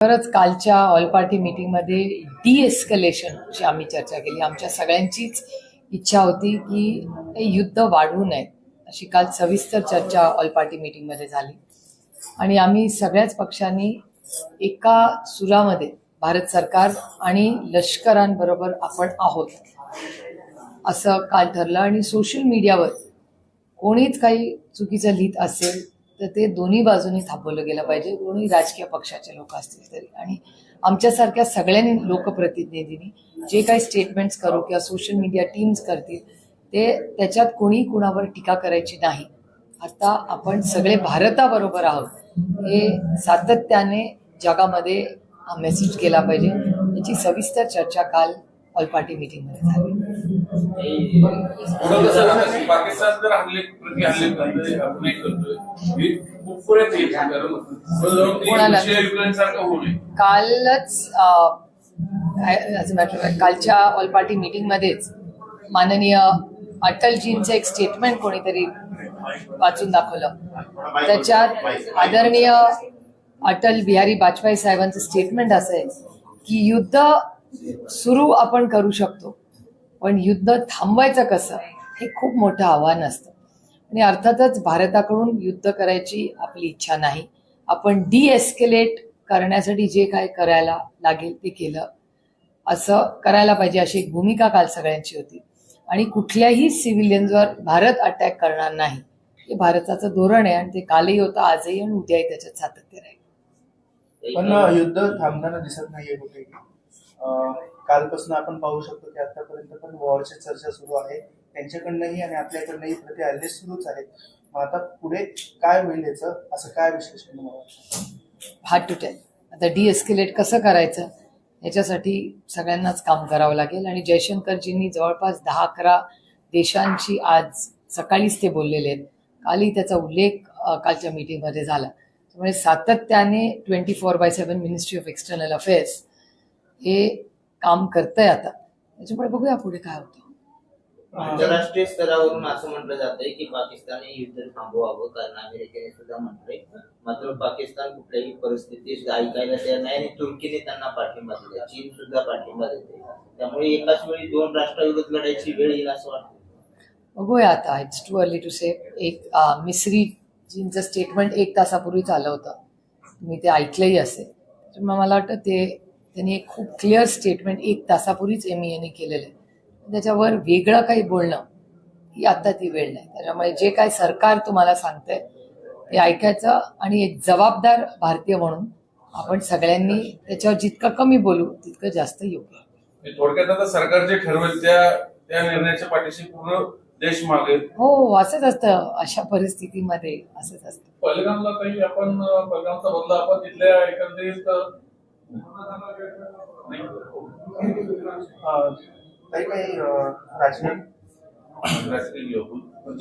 खरंच कालच्या all party मीटिंगमध्ये डी एस्कलेशनची आम्ही चर्चा केली. आमच्या सगळ्यांचीच इच्छा होती की युद्ध वाढवू नये अशी काल सविस्तर चर्चा ऑल पार्टी मीटिंगमध्ये झाली. आणि आम्ही सगळ्याच पक्षांनी एका सुरामध्ये भारत सरकार आणि लष्करांबरोबर आपण आहोत असं काल ठरलं. आणि सोशल मीडियावर कोणीच काही चुकीचं लिहित असेल तर ते दोन्ही बाजूनी थांबवलं गेलं पाहिजे. कोणी राजकीय पक्षाचे लोक असतील तरी. आणि आमच्यासारख्या सगळ्यांनी लोकप्रतिनिधींनी जे काही स्टेटमेंट्स करू किंवा सोशल मीडिया टीम्स करतील ते त्याच्यात कोणी कुणावर टीका करायची नाही. आता आपण सगळे भारताबरोबर आहोत. हे सातत्याने जगामध्ये हा मेसेज केला पाहिजे. याची सविस्तर चर्चा काल ऑल पार्टी पुढं कसं झालं, पाकिस्तान जर हल्ले प्रति हल्ले करतोय हे कालच कालच्या ऑल पार्टी मीटिंगमध्येच माननीय अटलजींचं एक स्टेटमेंट कोणीतरी वाचून दाखवलं. त्याच्यात आदरणीय अटल बिहारी वाजपेयी साहेबांचं स्टेटमेंट असं आहे की युद्ध सुरू आपण करू शकतो. पण युद्ध थांबवायचं कसं हे खूप मोठं आव्हान असतं. आणि अर्थातच भारताकडून युद्ध करायची आपली इच्छा नाही. आपण डी एस्केलेट करण्यासाठी जे काय करायला लागेल ते केलं. असं करायला पाहिजे अशी एक भूमिका काल सगळ्यांची होती. आणि कुठल्याही सिव्हिलियन्सवर भारत अटॅक करणार नाही. हे भारताचं धोरण आहे आणि ते कालही होतं आजही आणि उद्याही त्याच्यात सातत्य राहील. पण युद्ध थांबताना दिसत नाहीये कुठे कालपासून आपण पाहू शकतो की आतापर्यंत पण वॉरची चर्चा सुरू आहे. त्यांच्याकडनंही आणि आपल्याकडनंही प्रति हल्ले सुरूच आहेत. मग आता पुढे काय होईल याचं? असं काय विश्लेषण तुम्हाला हार्ड टू टेल आता डीएस्केलेट कसं करायचं? याच्यासाठी सगळ्यांनाच काम करावं लागेल. आणि जयशंकरजींनी जवळपास दहा अकरा देशांची आज सकाळीच ते बोललेले आहेत. कालही त्याचा उल्लेख कालच्या मीटिंगमध्ये झाला. त्यामुळे सातत्याने twenty four by seven Ministry of External Affairs हे काम करतंय आता. त्याच्यामुळे बघूया पुढे काय होतं. आंतरराष्ट्रीय स्तरावरून असं म्हटलं जातंय की पाकिस्तानने युद्ध थांबवावं कारण अमेरिकेने सुद्धा म्हटलंय. मात्र पाकिस्तान कुठल्याही परिस्थितीत ऐकायला तयार नाही आणि तुर्कीने त्यांना पाठिंबा दिला चीन सुद्धा पाठिंबा देते त्यामुळे एकाच वेळी दोन राष्ट्राविरोधात लढायची वेळ येईल असं वाटतं बघूया आता. It's too early to say एक मिसरी जींचं स्टेटमेंट एक तासापूर्वीच आलं होतं. तुम्ही ते ऐकलंही असेल. त्यामुळे मला वाटतं ते त्यांनी एक खूप क्लिअर स्टेटमेंट एक तासापूर्वीच एम ईने केलेलं आहे. त्याच्यावर वेगळं काही बोलणं ही आता ती वेळ नाही. त्याच्यामुळे जे काय सरकार तुम्हाला सांगतंय ते ऐकायचं आणि एक जबाबदार भारतीय म्हणून आपण सगळ्यांनी त्याच्यावर जितकं कमी बोलू तितकं जास्त योग्य थोडक्यात आता सरकार जे ठरवेल त्या त्या निर्णयाच्या पाठीशी पूर्ण देश मागेल. हो असंच असतं. अशा परिस्थितीमध्ये असंच असतं. पहलगामला काही आपण अं, पहलगामचा बदला आपण तिथल्या एकंदरीत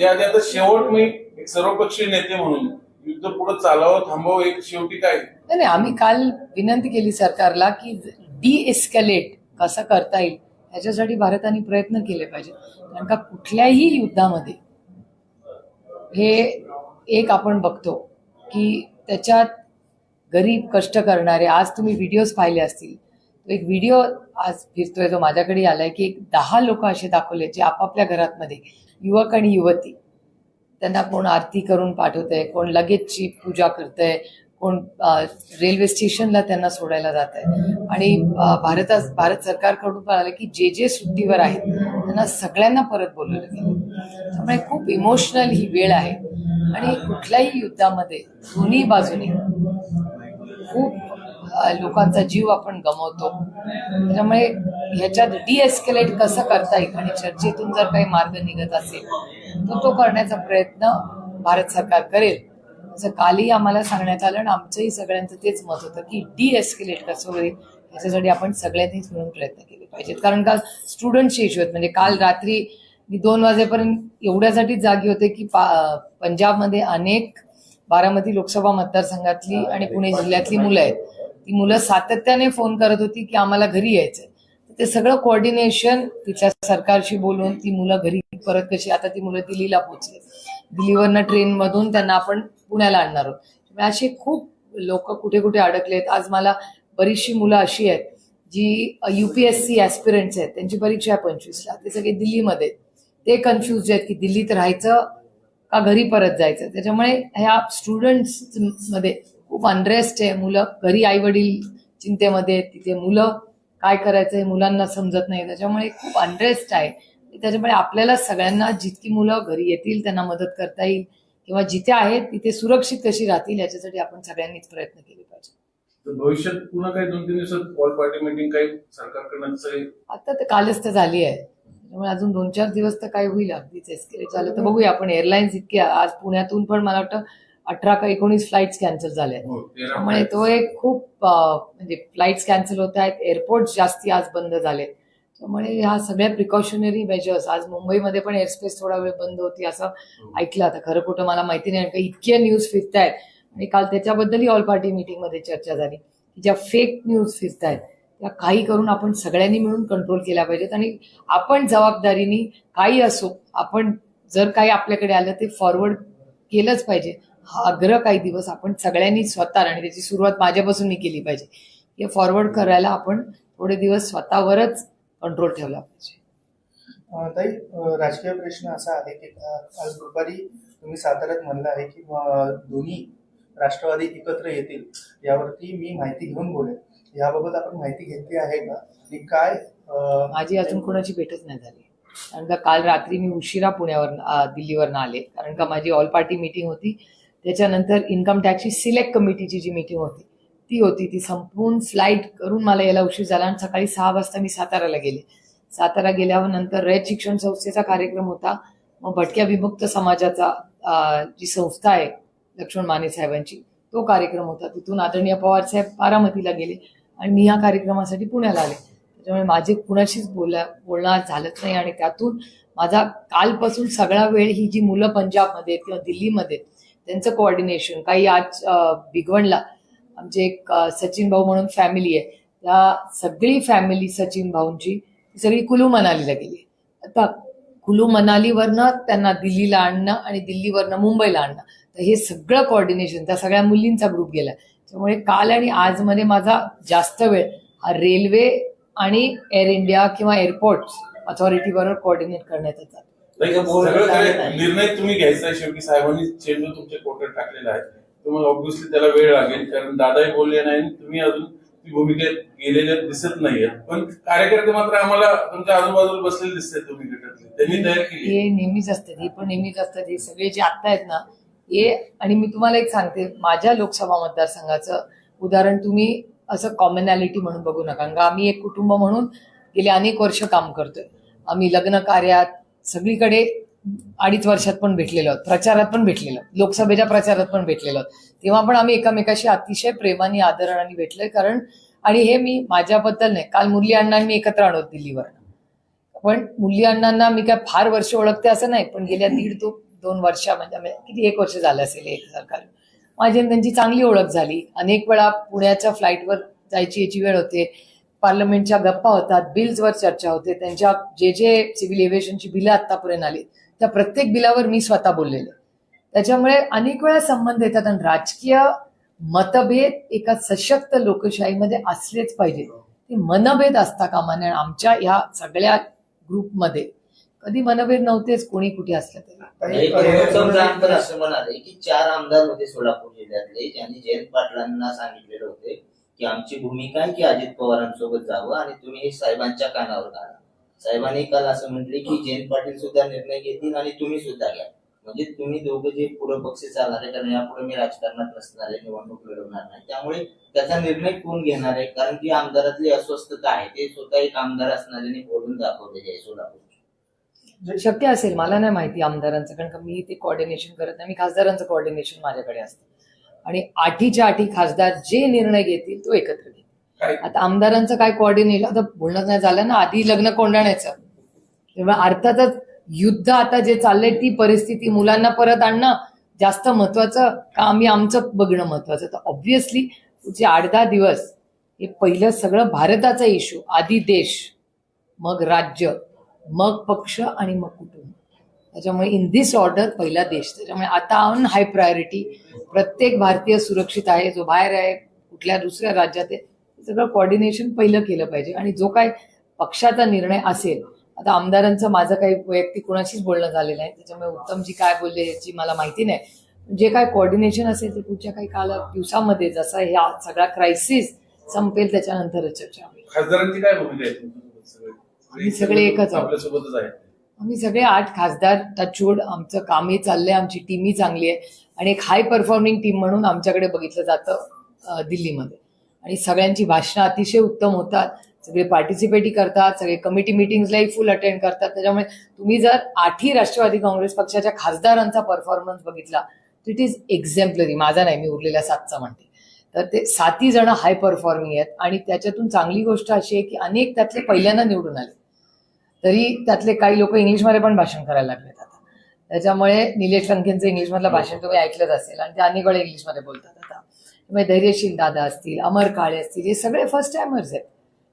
आधी आता शेवट मी एक सर्वपक्षीय नेते म्हणून युद्ध पुढे चालावं थांबावं एक शेवटी काय? नाही नाही, आम्ही काल विनंती केली सरकारला की डी एस्कलेट कसं करता येईल याच्यासाठी भारताने प्रयत्न केले पाहिजे कारण का कुठल्याही युद्धामध्ये हे एक आपण बघतो की त्याच्यात गरीब कष्ट करणारे आज तुम्ही व्हिडिओज पाहिले असतील. तो एक व्हिडिओ आज फिरतोय जो माझ्याकडे आलाय की एक दहा लोक असे दाखवले जे आपापल्या घरातमध्ये युवक आणि युवती. त्यांना कोण आरती करून पाठवतंय कोण लगेचची पूजा करतंय कोण रेल्वे स्टेशनला त्यांना सोडायला जात आहे आणि अ, भारता भारत सरकारकडून पण आलं की जे जे सुट्टीवर आहेत त्यांना सगळ्यांना परत बोलवलं गेलं त्यामुळे खूप इमोशनल ही वेळ आहे. आणि कुठल्याही युद्धामध्ये दोन्ही बाजूने खूप लोकांचा जीव आपण गमावतो. त्याच्यामुळे ह्याच्यात डिएस्केलेट कसं करता येईल आणि चर्चेतून जर काही मार्ग निघत असेल तर तो करण्याचा प्रयत्न भारत सरकार करेल. असं कालही आम्हाला सांगण्यात आलं आणि आमचंही सगळ्यांचं तेच मत होतं की डिएस्केलेट कसं होईल याच्यासाठी आपण सगळ्यांनीच मिळून प्रयत्न केले पाहिजेत. कारण का स्टुडंटचे इश्यू आहेत म्हणजे काल रात्री मी दोन वाजेपर्यंत एवढ्यासाठी जागी होते की पा पंजाबमध्ये अनेक बारामती लोकसभा मतदारसंघातली आणि पुणे जिल्ह्यातली मुलं आहेत. ती मुलं सातत्याने फोन करत होती की आम्हाला घरी यायचंय. ते सगळं कोऑर्डिनेशन तिथल्या सरकारशी बोलून ती मुलं घरी परत कशी आता ती मुलं दिल्लीला पोहोचले. दिल्लीवरनं ट्रेनमधून त्यांना आपण पुण्याला आणणार आहोत. असे खूप लोक कुठे कुठे अडकलेत. आज मला बरीचशी मुलं अशी आहेत जी युपीएससी ऍस्पिरंट्स आहेत. त्यांची परीक्षा आहे पंचवीसला. ते सगळे दिल्लीमध्ये ते कन्फ्युज आहेत की दिल्लीत राहायचं का घरी परत जायचं? त्याच्यामुळे ह्या स्टुडंट्समध्ये खूप अनरेस्ट आहे. मुलं घरी आई वडील चिंतेमध्ये तिथे मुलं काय करायचं हे मुलांना समजत नाही. त्याच्यामुळे खूप अनरेस्ट आहे. त्याच्यामुळे आपल्याला सगळ्यांना जितकी मुलं घरी येतील त्यांना मदत करता येईल. किंवा जिथे आहेत तिथे सुरक्षित कशी राहतील याच्यासाठी आपण सगळ्यांनीच प्रयत्न केले पाहिजे. भविष्यात पुन्हा काही दोन तीन दिवसात ऑल पार्टी मीटिंग काही सरकारकडनं आता तर कालच तर झाली आहे. त्यामुळे अजून दोन चार दिवस तर काय होईल अगदीच एस्केलेट झालं तर बघूया. आपण एअरलाईन्स इतक्या आज पुण्यातून पण मला वाटतं अठरा का एकोणीस फ्लाईट्स कॅन्सल झाल्या हो त्यामुळे तो एक खूप म्हणजे फ्लाईट्स कॅन्सल होत आहेत. एअरपोर्ट जास्ती आज बंद झाले त्यामुळे ह्या सगळ्या प्रिकॉशनरी मेजर्स आज मुंबईमध्ये पण एअरस्पेस थोडा वेळ बंद होती असं ऐकलं आता. खरं खोटं मला माहिती नाही कारण का इतक्या न्यूज फिरत आहेत आणि काल त्याच्याबद्दलही ऑल पार्टी मीटिंगमध्ये चर्चा झाली. की ज्या फेक न्यूज फिरत आहेत त्या काही करून आपण सगळ्यांनी मिळून कंट्रोल केल्या पाहिजेत आणि आपण जबाबदारीने काही असो आपण जर काही आपल्याकडे आलं ते फॉरवर्ड केलंच पाहिजे. हा आग्रह काही दिवस आपण सगळ्यांनी स्वतः आणि त्याची सुरुवात माझ्यापासून मी केली पाहिजे. हे फॉरवर्ड करायला आपण थोडे दिवस स्वतःवरच कंट्रोल ठेवला पाहिजे. ताई राजकीय प्रश्न असा आहे की आज दुपारी तुम्ही साताऱ्यात म्हणलं आहे की दोन्ही राष्ट्रवादी एकत्र येतील यावरती मी माहिती घेऊन बोलेन. याबाबत आपण माहिती घेतली आहे का आणि काय अं, माझी अजून कोणाची भेटच नाही झाली. कारण का काल रात्री मी उशिरा पुण्यावर दिल्लीवरनं आले. कारण का माझी ऑल पार्टी मीटिंग होती. त्याच्यानंतर इन्कम टॅक्सची सिलेक्ट कमिटीची जी मीटिंग होती ती होती. ती संपून फ्लाईट करून मला यायला उशीर झाला आणि सकाळी सहा वाजता मी साताऱ्याला गेले. सातारा गेल्यावर नंतर रयत शिक्षण संस्थेचा कार्यक्रम होता. मग भटक्या विमुक्त समाजाचा अं, जी संस्था आहे लक्ष्मण माने साहेबांची तो कार्यक्रम होता. तिथून आदरणीय पवार साहेब बारामतीला गेले. आणि मी ह्या कार्यक्रमासाठी पुण्याला आले. त्याच्यामुळे माझे कुणाशीच बोला बोलणं झालंच नाही आणि त्यातून माझा कालपासून सगळा वेळ ही जी मुलं पंजाबमध्ये किंवा दिल्लीमध्ये त्यांचं कोऑर्डिनेशन काही आज अं, आमचे एक सचिन भाऊ म्हणून फॅमिली आहे. त्या सगळी फॅमिली सचिन भाऊंची सगळी कुलू मनालीला गेली. आता कुलू मनालीवरनं त्यांना दिल्लीला आणणं आणि दिल्लीवरनं मुंबईला आणणं. तर हे सगळं कोऑर्डिनेशन त्या सगळ्या मुलींचा ग्रुप गेला. त्यामुळे काल आणि आजमध्ये माझा जास्त वेळ हा रेल्वे आणि एअर इंडिया किंवा एअरपोर्ट अथॉरिटीबरोबर कोऑर्डिनेट करण्यात येतात. निर्णय तुम्ही घ्यायचा शेवटी. साहेबांनी चेंडू तुमच्या कोर्टात टाकलेला आहे तुम्हाला ऑब्व्हियसली त्याला वेळ लागेल. कारण दादाही बोलले नाही तुम्ही अजून ती भूमिकेत गेलेल्या दिसत नाहीये पण कार्यकर्ते मात्र आम्हाला तुमच्या आजूबाजूला बसलेले दिसतात तुम्ही गटातले. त्यांनी तयार केली. हे नेहमीच असतात हे पण नेहमीच असतात हे सगळे जे आत्ता आहेत ना ये. आणि मी तुम्हाला एक सांगते माझ्या लोकसभा मतदारसंघाचं उदाहरण तुम्ही असं कॉमनॅलिटी म्हणून बघू नका. कारण आम्ही एक कुटुंब म्हणून गेले अनेक वर्ष काम करतोय. आम्ही लग्न कार्यात सगळीकडे अडीच वर्षात पण भेटलेलो आहोत प्रचारात पण भेटलेलो लोकसभेच्या प्रचारात पण भेटलेलो आहोत. तेव्हा पण आम्ही एकमेकाशी अतिशय प्रेमाने आदराने भेटलोय. कारण आणि हे मी माझ्याबद्दल नाही काल मुरली अण्णांनी एकत्र आणत दिल्लीवर पण मुरली अण्णांना मी काय फार वर्ष ओळखते असं नाही पण गेल्या दीड तो दोन वर्षा म्हणजे किती एक वर्ष झालं असेल एक सरकार. माझी त्यांची चांगली ओळख झाली. अनेक वेळा पुण्याच्या फ्लाईटवर जायची याची वेळ होते. पार्लमेंटच्या गप्पा होतात बिल्सवर चर्चा होते. त्यांच्या जे जे सिव्हिल एव्हिएशनची बिलं आत्तापर्यंत आली त्या प्रत्येक बिलावर मी स्वतः बोललेले. त्याच्यामुळे अनेक वेळा संबंध येतात आणि राजकीय मतभेद एका सशक्त लोकशाहीमध्ये असलेच पाहिजे. ते मनभेद असता कामा नये. आमच्या ह्या सगळ्या ग्रुपमध्ये कधी मनभेद नव्हतेच कोणी कुठे असलं तरी. उत्तम जानकर असं म्हणाले की चार आमदार होते सोलापूर जिल्ह्यातले ज्यांनी जयंत पाटलांना सांगितलेले होते की आमची भूमिका आहे की अजित पवारांसोबत जावं आणि तुम्ही हे साहेबांच्या कानावर घाला. साहेबांनी काल असं म्हटले की जयंत पाटील सुद्धा निर्णय घेतील आणि तुम्ही सुद्धा घ्या. म्हणजे तुम्ही दोघं जे पुढे पक्ष चालणार आहे कारण यापुढे मी राजकारणात नसणार आहे निवडणूक लढवणार नाही त्यामुळे त्याचा निर्णय कोण घेणार आहे? कारण की आमदारातली अस्वस्थता आहे. ते स्वतः एक आमदार असणाऱ्याने बोलून दाखवलेली आहे सोलापूर. शक्य असेल मला नाही माहिती आमदारांचं कारण का मी ते कोऑर्डिनेशन करत नाही. मी खासदारांचं कोऑर्डिनेशन माझ्याकडे असतं. आणि आठीच्या आठी खासदार जे निर्णय घेतील तो एकत्र घेतील. आता आमदारांचं काय कोऑर्डिनेट आता बोलणं नाही झालं ना. आधी लग्न कोंडाण्याचं तेव्हा अर्थातच युद्ध आता जे चाललंय ती परिस्थिती मुलांना परत आणणं जास्त महत्वाचं का आम्ही आमचं बघणं महत्वाचं. तर ऑब्व्हियसली पुढचे आठ दहा दिवस हे पहिलं सगळं भारताचा इश्यू आधी देश मग राज्य. मग पक्ष आणि मग कुटुंब. त्याच्यामुळे इन दिस ऑर्डर पहिला देश. त्याच्यामुळे आता ऑन हाय प्रायोरिटी प्रत्येक भारतीय सुरक्षित आहे जो बाहेर आहे कुठल्या दुसऱ्या राज्यात आहे सगळं कॉर्डिनेशन पहिलं केलं पाहिजे. आणि जो काय पक्षाचा निर्णय असेल आता आमदारांचं माझं काही वैयक्तिक कुणाशीच बोलणं झालेलं आहे त्याच्यामुळे उत्तमजी काय बोलले याची मला माहिती नाही. जे काय कॉर्डिनेशन असेल ते पुढच्या काही काल दिवसामध्ये जसा ह्या सगळा क्रायसिस संपेल त्याच्यानंतरच चर्चा खासदारांची काय भूमिका आहे आम्ही सगळे एकच आहोत. आपल्यासोबतच आहेत. आम्ही सगळे आठ खासदार टचवूड आमचं कामही चाललंय आमची टीमही चांगली आहे. आणि एक हाय परफॉर्मिंग टीम म्हणून आमच्याकडे बघितलं जातं दिल्लीमध्ये. आणि सगळ्यांची भाषणं अतिशय उत्तम होतात. सगळे पार्टिसिपेटही करतात सगळे कमिटी मिटिंग्सलाही फुल अटेंड करतात. त्याच्यामुळे तुम्ही जर आठही राष्ट्रवादी काँग्रेस पक्षाच्या खासदारांचा परफॉर्मन्स बघितला तर इट इज एक्झॅम्पलरी माझा नाही मी उरलेल्या सातचा म्हणते. तर ते साती जण हाय परफॉर्मिंग आहेत आणि त्याच्यातून चांगली गोष्ट अशी आहे की अनेक त्यातले पहिल्यांदा निवडून आले. तरी त्यातले काही लोक इंग्लिशमध्ये पण भाषण करायला लागलेत आता. त्याच्यामुळे निलेश लंकेंचं इंग्लिशमधलं भाषण तुम्ही ऐकलंच असेल आणि ते अनेक वेळा इंग्लिशमध्ये बोलतात आता. त्यामुळे धैर्यशील दादा असतील अमर काळे असतील हे सगळे फर्स्ट टायमर्स आहेत.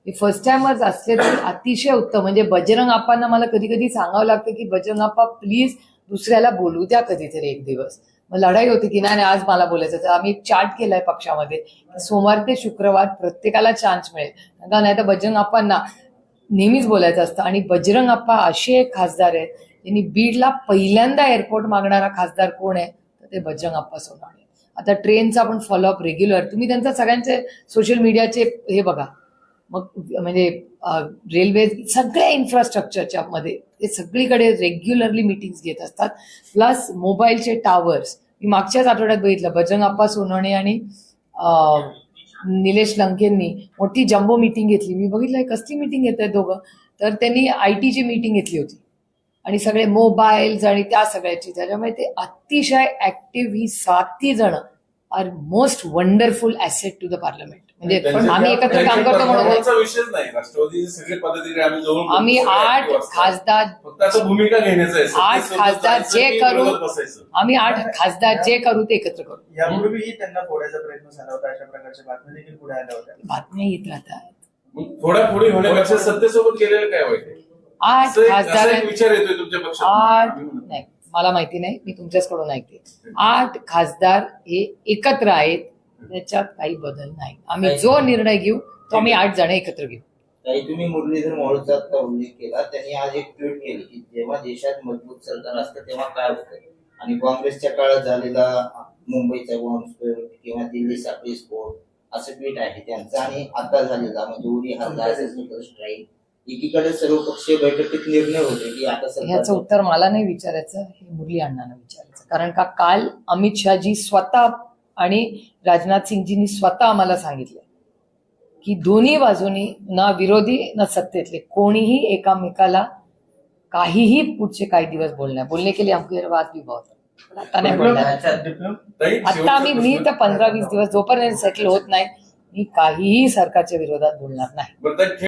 हे फर्स्ट टायमर्स असले तरी अतिशय उत्तम. म्हणजे बजरंग आप्पांना मला कधी कधी सांगावं लागतं की बजरंग आप्पा प्लीज दुसऱ्याला बोलू द्या कधीतरी एक दिवस. मग लढाई होती की नाही आज मला बोलायचं तर आम्ही चार्ट केलाय पक्षामध्ये. सोमवार ते शुक्रवार प्रत्येकाला चान्स मिळेल. का नाही तर बजरंग आप्पांना नेहमीच बोलायचं असतं. आणि बजरंग आप्पा असे एक खासदार आहेत त्यांनी बीडला पहिल्यांदा एअरपोर्ट मागणारा खासदार कोण आहे? तर ते बजरंग आप्पा सोनवणे. आता ट्रेनचा पण फॉलोअप रेग्युलर तुम्ही त्यांचा सगळ्यांचे सोशल मीडियाचे हे बघा. मग म्हणजे रेल्वे सगळ्या इन्फ्रास्ट्रक्चरच्या मध्ये ते सगळीकडे रेग्युलरली मिटिंग्स घेत असतात. प्लस मोबाईलचे टावर्स मी मागच्याच आठवड्यात बघितलं बजरंग आप्पा सोनवणे आणि निलेश लंकेंनी मोठी जम्बो मिटिंग घेतली. मी बघितलं कसली मिटिंग घेत आहेत दोघं? तर त्यांनी आय टीची मिटिंग घेतली होती. आणि सगळे मोबाईल्स आणि त्या सगळ्याची. त्याच्यामुळे ते अतिशय ऍक्टिव्ह ही सातही जण are most wonderful asset to the parliament म्हणजे त्यांच्या- आम्ही एकत्र काम करतो म्हणून विषयच नाही. सगळे आम्ही जवळ आम्ही आठ खासदार फक्त असं भूमिका घेण्याचं आहे. आठ खासदार जे की करू आम्ही आठ खासदार जे करू ते एकत्र करू. यापूर्वीही त्यांना फोडायचा प्रयत्न झाला होता अशा प्रकारच्या बातम्या देखील पुढे आल्या होत्या. बातम्या येत राहतात. मग थोड्या पुढे होण्यापेक्षा सत्तेसोबत गेलेलं काय? आठ खासदार. विचार येतोय तुमच्या आठ नाही मला माहिती नाही मी तुमच्याचकडून ऐकते. आठ खासदार हे एकत्र आहेत त्याच्यात काही बदल नाही. आम्ही जो निर्णय घेऊ तो आम्ही आठ जण एकत्र घेऊ. तुम्ही मुरलीधर मोहोळचा उल्लेख केला. त्यांनी आज एक ट्विट केली की जेव्हा देशात मजबूत सरकार असतं तेव्हा काय होतं? आणि काँग्रेसच्या काळात झालेला मुंबईचा बॉम्बस्फोट किंवा दिल्ली साखळी स्फोट असं ट्विट आहे त्यांचं. आणि आता झालेला म्हणजे उरी हल्ला सर्जिकल स्ट्राईक. एकीकडे सर्वपक्षीय बैठकीत निर्णय होते की आता ह्याचं उत्तर मला नाही विचारायचं हे मुरली अण्णांना विचारायचं. कारण का काल अमित शहाजी स्वतः आणि राजनाथ सिंगजींनी स्वतः आम्हाला सांगितलं की दोन्ही बाजूनी ना विरोधी ना सत्तेतले कोणीही एकामेकाला काहीही पुढचे काही दिवस बोलणार बोलणे के लिए हमको ये बात भी बहुत है. पण आता नाही बोलणार आता आम्ही मी. तर पंधरा वीस दिवस जोपर्यंत सेटल होत नाही मी काहीही सरकारच्या विरोधात बोलणार नाही